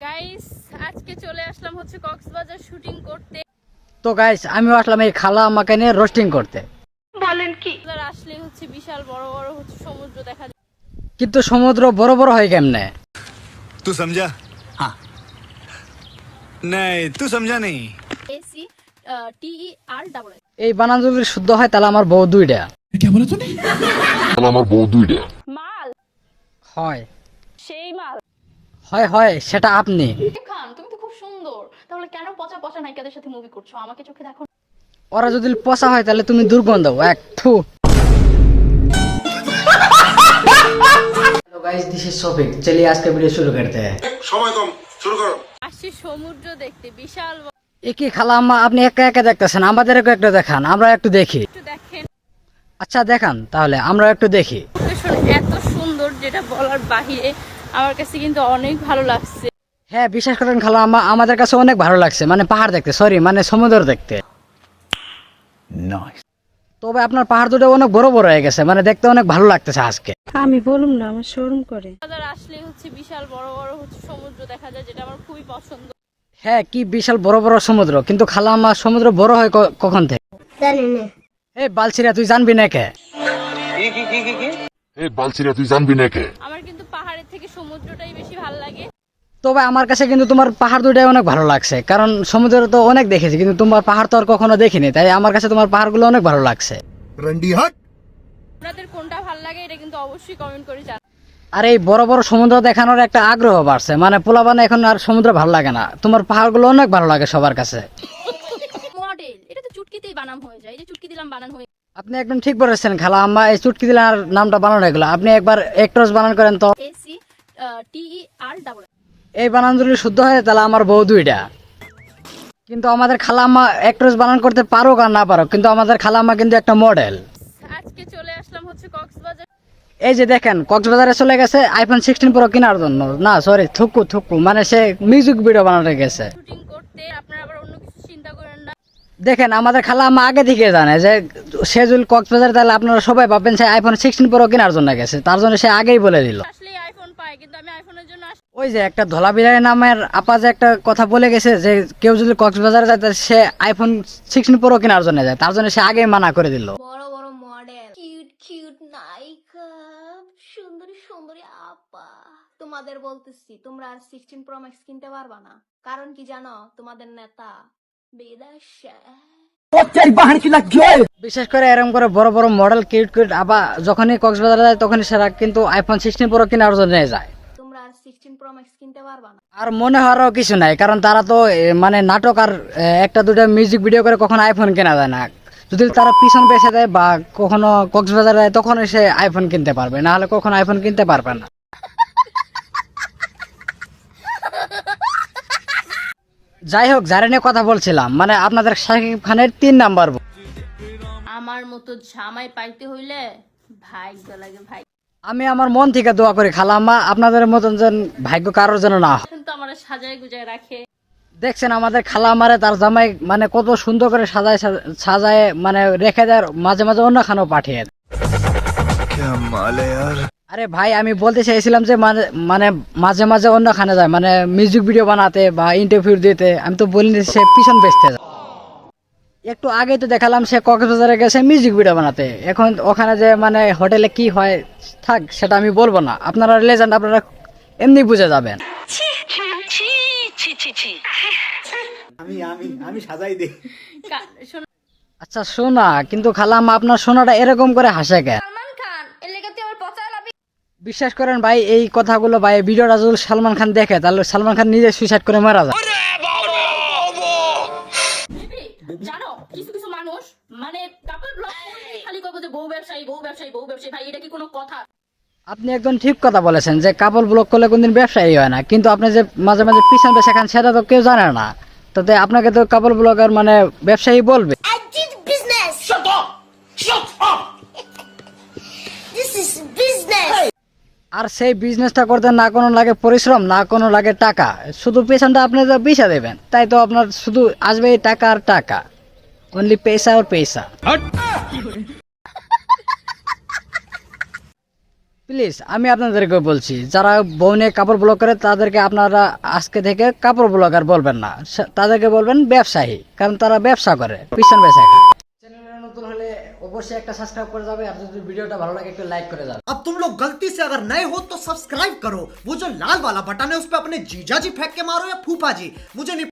Guys আজকে চলে আসলাম হচ্ছে কক্সবাজার শুটিং করতে। তো গাইস আমিও আসলাম এই খালা আমাকে নিয়ে রোস্টিং করতে। বলেন কি? আসলে হচ্ছে বিশাল বড় বড় হচ্ছে সমুদ্র দেখা কিন্তু সমুদ্র বড় বড় হয় কেমনে? সমঝা নাই তুই সমঝা নেই এই বানান যদি শুদ্ধ হয় তাহলে আমার বউ দুইটা। কে বলে তুমি আমার বউ দুইটা। মাল। হয়। সেই মাল। হয় হয় সেটা আপনি। খান তুমি তো খুব সুন্দর। তাহলে কেন পচা পচা নায়িকাদের সাথে মুভি করছ? আমাকে চোখে দেখো। ওরা যদি পচা হয় তাহলে তুমি দুর্গন্ধ। এক থু। গাইস দিস ইজ সফিক চলিয়ে আজকে ভিডিও শুরু করতে। হ্যাঁ সময় কম শুরু করো। আসছি সমুদ্র দেখতে বিশাল একই খালা আম্মা আপনি একা একা দেখতেছেন আমাদেরকে একটু দেখান আমরা একটু দেখি। একটু দেখেন। আচ্ছা দেখান তাহলে আমরা একটু দেখি। এত সুন্দর যেটা বলার বাহিরে আমার কাছে কিন্তু অনেক ভালো লাগছে। হ্যাঁ বিশ্বাস করেন খালা আমাদের কাছে অনেক ভালো লাগছে। মানে পাহাড় দেখতে সরি মানে সমুদ্র দেখতে। তবে আপনার পাহাড় দুটো অনেক বড় বড় হয়ে গেছে মানে দেখতে অনেক ভালো লাগতেছে আজকে। আমি বলুম না আমার শোরুম করে। কক্সবাজার আসলে হচ্ছে বিশাল বড় বড় হচ্ছে সমুদ্র দেখা যায় যেটা আমার খুবই পছন্দ। হ্যাঁ কি বিশাল বড় বড় সমুদ্র। কিন্তু খালা আম্মা সমুদ্র বড় হয় কখন থেকে? জানি না। এই বালছিরা তুই জানবি না কে? এই বালছিরা তুই জানবি না কে আমার কিন্তু পাহাড়ের থেকে সমুদ্রটাই বেশি ভালো লাগে। তবে আমার কাছে কিন্তু তোমার পাহাড় দুটাই অনেক ভালো লাগছে কারণ সমুদ্র তো অনেক দেখেছি কিন্তু তোমার পাহাড় তো আর কখনো দেখিনি তাই আমার কাছে তোমার পাহাড়গুলো অনেক ভালো লাগছে। আপনাদের কোনটা ভালো লাগে এটা কিন্তু অবশ্যই কমেন্ট করে জানাবেন। আর এই বড় বড় সমুদ্র দেখানোর একটা আগ্রহ বাড়ছে মানে পোলাবানে এখন আর সমুদ্র ভালো লাগে না তোমার পাহাড়গুলো অনেক ভালো লাগে সবার কাছে। মডেল এটা তো চুটকিতেই বানাম হয়ে যায় এই যে চুটকি দিলাম বানান হয়ে আপনি একদম ঠিক বলেছেন খালা আম্মা এই চুটকি দিলার নামটা বানানো এগুলো আপনি একবার একট্রস বানান করেন তো। এসি। টিই আর ডাবল এই বানান যদি শুদ্ধ হয় তাহলে আমার বউ দুইটা। কিন্তু আমাদের খালা আম্মা বানান করতে পারো আর না পারো কিন্তু আমাদের খালা আম্মা কিন্তু একটা মডেল। আজকে চলে আসলাম হচ্ছে কক্সবাজার। এই যে দেখেন কক্সবাজারে চলে গেছে আইফোন সিক্সটিন প্রো কেনার জন্য। না সরি থুকু থুকু মানে সে মিউজিক ভিডিও বানাতে গেছে। শুটিং করতে আপনারা আবার অন্য কিছু চিন্তা করেন না। দেখেন আমাদের খালা আম্মা আগে থেকে জানে যে সে যদি কক্সবাজার তাহলে আপনারা সবাই ভাববেন সে আইফোন সিক্সটিন প্রো কেনার জন্য গেছে। তার জন্য সে আগেই বলে দিল। আসলে কিন্তু আমি আইফোনের জন্য ওই যে একটা ধলা নামের আপা যে একটা কথা বলে গেছে যে কেউ যদি কক্সবাজারে যায় তাহলে সে আইফোন সিক্সটিন প্রো কেনার জন্য যায়। তার জন্য সে আগেই মানা করে দিল। বড় বড় মডেল কিউট কিউট নায়িকা। সুন্দরী সুন্দরী আপা। তোমাদের বলতেছি তোমরা আর সিক্সটিন প্রো ম্যাক্স কিনতে পারবা না। কারণ কি জানো? তোমাদের নেতা বিদেশে বিশেষ করে এরকম করে বড় বড় মডেল কিউট কিউট আবার যখনই কক্সবাজারে যায় তখনই সেরা কিন্তু আইফোন সিক্সটিন প্রো কেনার জন্য যায়। আর সিক্সটিন প্রো ম্যাক্স কিনতে পারবা না। আর মনে হওয়ারও কিছু নাই কারণ তারা তো মানে নাটক আর একটা দুটো মিউজিক ভিডিও করে কখনো আইফোন কেনা যায় না। যদি তারা পিছন বেছে দেয় বা কখনো কক্সবাজারে যায় তখন সে আইফোন কিনতে পারবে না হলে কখনো আইফোন কিনতে পারবে না। যাই হোক যারা নিয়ে কথা বলছিলাম মানে আপনাদের শাকিব খানের তিন নাম্বার আমার মতো জামাই পাইতে হইলে ভাগ্য লাগে ভাই। আমি আমার মন থেকে দোয়া করি খালাম্মা আপনাদের মতন যেন ভাগ্য কারোর যেন না হয়। কিন্তু আমার রাখে। দেখছেন আমাদের খালামারে তার জামাই মানে কত সুন্দর করে সাজায় সাজায় মানে রেখে দেয় মাঝে মাঝে অন্য খানো পাঠিয়ে দেয়। আরে ভাই আমি বলতে চাইছিলাম যে মানে মানে মাঝে মাঝে অন্য খানে যায় মানে মিউজিক ভিডিও বানাতে বা ইন্টারভিউ দিতে আমি তো বলিনি সে পিছন বেচতে যায়। একটু আগে তো দেখালাম সে কক্সবাজারে গেছে মিউজিক ভিডিও বানাতে। এখন ওখানে যে মানে হোটেলে কি হয় থাক সেটা আমি বলব না। আপনারা লেজেন্ড আপনারা এমনি বুঝে যাবেন। আচ্ছা শোনা কিন্তু খালাম আপনার সোনাটা এরকম করে হাসে কেন সালমান খান এর লেগে তুই আমার পচা লাভি বিশ্বাস করেন ভাই এই কথাগুলো ভাই ভিডিওটা যদি সালমান খান দেখে তাহলে সালমান খান নিজে সুইসাইড করে মারা যায়। জানো কিছু কিছু মানুষ মানে কাপড় ব্লগ খালি করব যে বউ ব্যবসায়ী বউ ব্যবসায়ী বউ ব্যবসায়ী ভাই এটা কি কোনো কথা? আপনি একদম ঠিক কথা বলেছেন যে কাপড় ব্লক করলে কোনদিন ব্যবসায়ী হয় না। কিন্তু আপনি যে মাঝে মাঝে পিছন পেশা খান সেটা তো কেউ জানে না। তাতে আপনাকে তো কাপড় ব্লগার মানে ব্যবসায়ী বলবে। আর সেই বিজনেসটা করতে না কোনো লাগে পরিশ্রম না কোনো লাগে টাকা। শুধু পেছনটা আপনি তো পিছা দেবেন তাই তো আপনার শুধু আসবে টাকা আর টাকা। অনলি পয়সা আর পয়সা। প্লিজ আমি আপনাদেরকে বলছি যারা বউনে কাপড় ব্লক করে তাদেরকে আপনারা আজকে থেকে কাপড় ব্লগার বলবেন না। তাদেরকে বলবেন ব্যবসায়ী কারণ তারা ব্যবসা করে পিছন বেচা খায় চ্যানেলে নতুন হলে অবশ্যই একটা সাবস্ক্রাইব করে যাবে আর যদি ভিডিওটা ভালো লাগে একটু লাইক করে যাবে अब तुम लोग गलती से अगर नए हो तो सब्सक्राइब करो वो जो लाल वाला बटन है उस पर अपने जीजा जी फेंक के मारो या फूफा जी मुझे नहीं